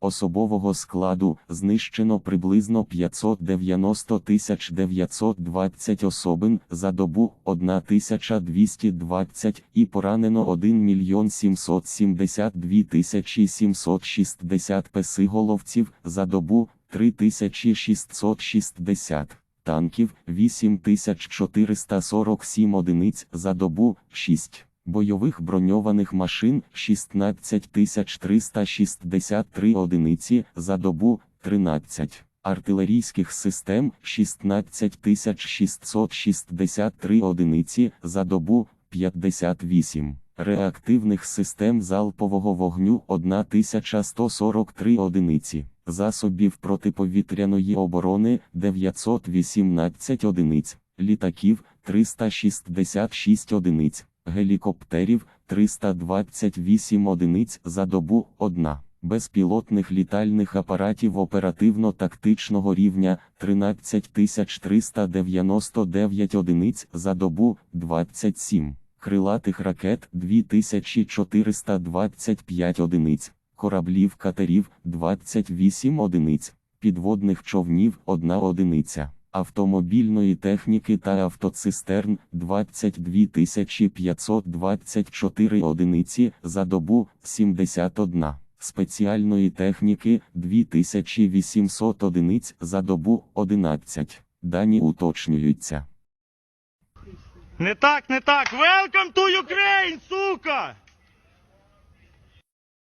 Особового складу знищено приблизно 590 920 особин за добу 1220 і поранено 1 мільйон 772 760 песиголовців за добу 3660 танків 8447 одиниць за добу 6 бойових броньованих машин 16363 одиниці за добу 13 артилерійських систем 16663 одиниці за добу 58 реактивних систем залпового вогню 1143 одиниці засобів протиповітряної оборони 918 одиниць літаків 366 одиниць гелікоптерів 328 одиниць за добу 1, безпілотних літальних апаратів оперативно-тактичного рівня 13399 одиниць за добу 27, крилатих ракет 2425 одиниць, кораблів катерів 28 одиниць, підводних човнів 1 одиниця автомобільної техніки та автоцистерн 22 524 одиниці за добу 71, спеціальної техніки 2800 одиниць за добу 11. Дані уточнюються. Не так, не так. Welcome to Ukraine!